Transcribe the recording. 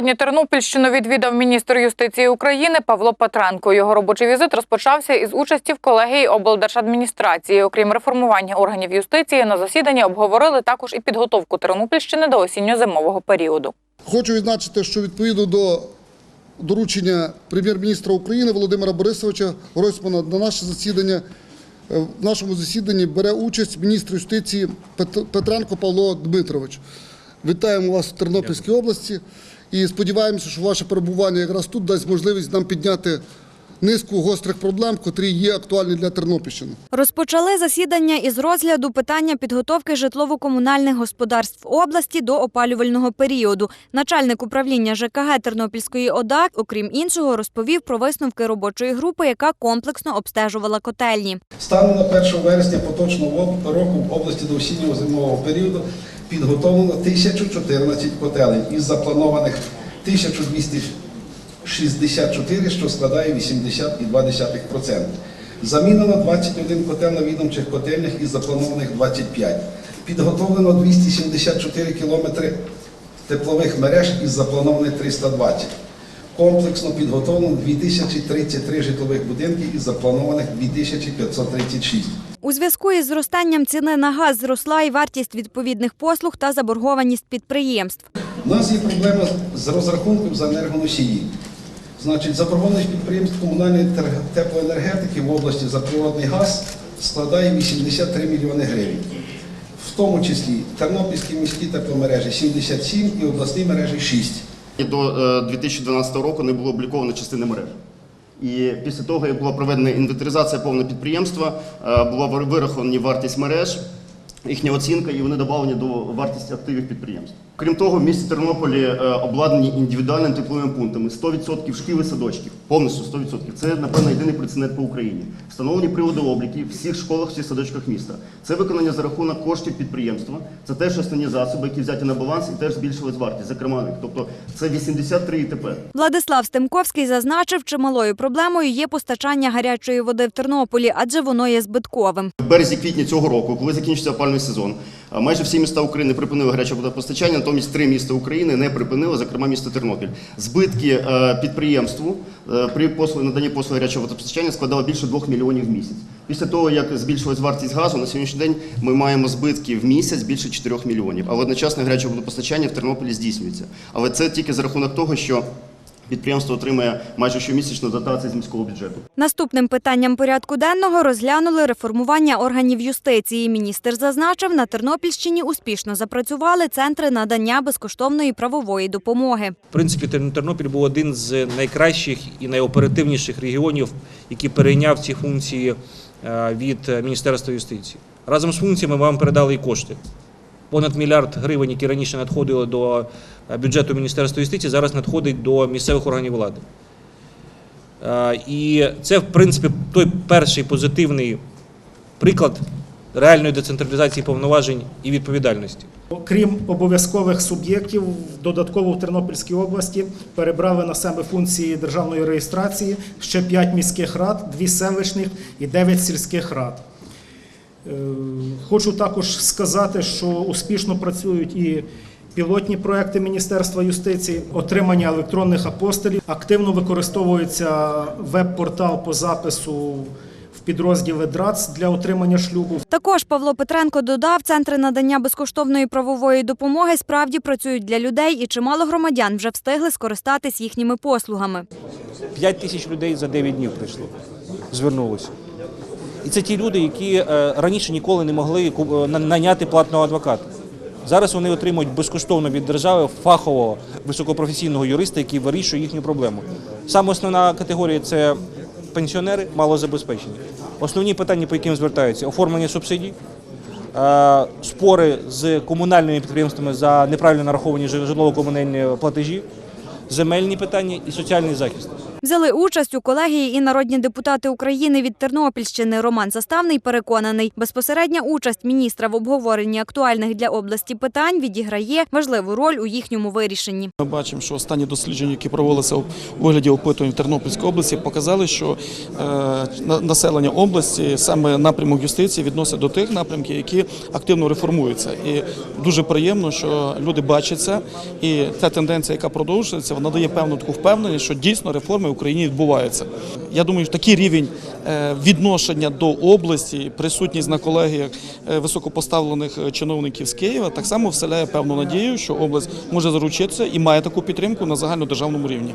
Сьогодні Тернопільщину відвідав міністр юстиції України Павло Петренко. Його робочий візит розпочався із участі в колегії облдержадміністрації. Окрім реформування органів юстиції, на засіданні обговорили також і підготовку Тернопільщини до осінньо-зимового періоду. Хочу відзначити, що відповідно до доручення прем'єр-міністра України Володимира Борисовича Гройсмана на наше засідання е, в нашому засіданні бере участь міністр юстиції Петренко Павло Дмитрович. Вітаємо вас в Тернопільській області і сподіваємося, що ваше перебування якраз тут дасть можливість нам підняти низку гострих проблем, котрі є актуальні для Тернопільщини. Розпочали засідання із розгляду питання підготовки житлово-комунальних господарств області до опалювального періоду. Начальник управління ЖКГ Тернопільської ОДА, окрім іншого, розповів про висновки робочої групи, яка комплексно обстежувала котельні. Станом на 1 вересня поточного року в області до осіннього зимового періоду підготовлено 1014 котелень із запланованих 1264, що складає 80,2%. Замінено 21 котел на відомчих котельнях із запланованих 25. Підготовлено 274 кілометри теплових мереж із запланованих 320. Комплексно підготовлено 2033 житлових будинки із запланованих 2536. У зв'язку із зростанням ціни на газ зросла і вартість відповідних послуг та заборгованість підприємств. У нас є проблема з розрахунком за енергоносії. Значить, заборгованість підприємств комунальної теплоенергетики в області за природний газ складає 83 мільйони гривень. В тому числі Тернопільські міські тепломережі 77 і обласні мережі 6. До е, 2012 року не було обліковано частини мереж. І після того, як була проведена інвентаризація повного підприємства, е, була вир- вирахована вартість мереж, їхня оцінка, і вони додавлені до вартості активів підприємств. Крім того, в місті Тернополі е, обладнані індивідуальними тепловими пунктами 100% шкіл і садочків, повністю 100%. Це, напевно, єдиний прецедент по Україні. Встановлені приводи обліків в всіх школах, всіх садочках міста. Це виконання за рахунок коштів підприємства. Це теж основні засоби, які взяті на баланс і теж збільшилась вартість, зокрема. Тобто це 83 ІТП. Владислав Стемковський зазначив, чималою проблемою є постачання гарячої води в Тернополі, адже воно є збитковим. В березні-квітні цього року, коли закінчиться опалювальний сезон, майже всі міста України припинили гаряче водопостачання, натомість три міста України не припинили, зокрема місто Тернопіль. Збитки е, підприємству е, при послуг, наданні послуг гарячого водопостачання складали більше 2 мільйонів в місяць. Після того, як збільшилась вартість газу, на сьогоднішній день ми маємо збитки в місяць більше 4 мільйонів. Але одночасно гаряче водопостачання в Тернополі здійснюється. Але це тільки за рахунок того, що підприємство отримує майже щомісячну дотацію з міського бюджету. Наступним питанням порядку денного розглянули реформування органів юстиції. Міністр зазначив, на Тернопільщині успішно запрацювали центри надання безкоштовної правової допомоги. В принципі, Тер- Тернопіль був один з найкращих і найоперативніших регіонів, який перейняв ці функції е, від Міністерства юстиції. Разом з функціями ми вам передали і кошти. Понад мільярд гривень, які раніше надходили до е, бюджету Міністерства юстиції, зараз надходить до місцевих органів влади. Е, І це, в принципі, той перший позитивний приклад реальної децентралізації повноважень і відповідальності. Крім обов'язкових суб'єктів, додатково в Тернопільській області перебрали на себе функції державної реєстрації ще 5 міських рад, 2 селищних і 9 сільських рад. Хочу також сказати, що успішно працюють і пілотні проекти Міністерства юстиції, отримання електронних апостолів. Активно використовується веб-портал по запису в підрозділи ДРАЦ для отримання шлюбу. Також Павло Петренко додав, центри надання безкоштовної правової допомоги справді працюють для людей, і чимало громадян вже встигли скористатись їхніми послугами. 5 тисяч людей за 9 днів прийшло, звернулося. І це ті люди, які е, раніше ніколи не могли е, на- наняти платного адвоката. Зараз вони отримують безкоштовно від держави фахового високопрофесійного юриста, який вирішує їхню проблему. Саме основна категорія це пенсіонери, малозабезпечені. Основні питання, по яким звертаються: оформлення субсидій, е, спори з комунальними підприємствами за неправильно нараховані житлово-комунальні платежі, земельні питання і соціальний захист. Взяли участь у колегії і народні депутати України від Тернопільщини. Роман Заставний переконаний, безпосередня участь міністра в обговоренні актуальних для області питань відіграє важливу роль у їхньому вирішенні. Ми бачимо, що останні дослідження, які проводилися у вигляді опитувань в Тернопільській області, показали, що е, на- населення області саме напрямок юстиції відносить до тих напрямків, які активно реформуються. І дуже приємно, що люди бачать це, і ця тенденція, яка продовжується, вона дає певну таку впевненість, що дійсно реформи в Україні відбувається. Я думаю, що такий рівень е, відношення до області, присутність на колегіях е, високопоставлених е, чиновників з Києва, так само вселяє певну надію, що область може заручитися і має таку підтримку на загальнодержавному рівні.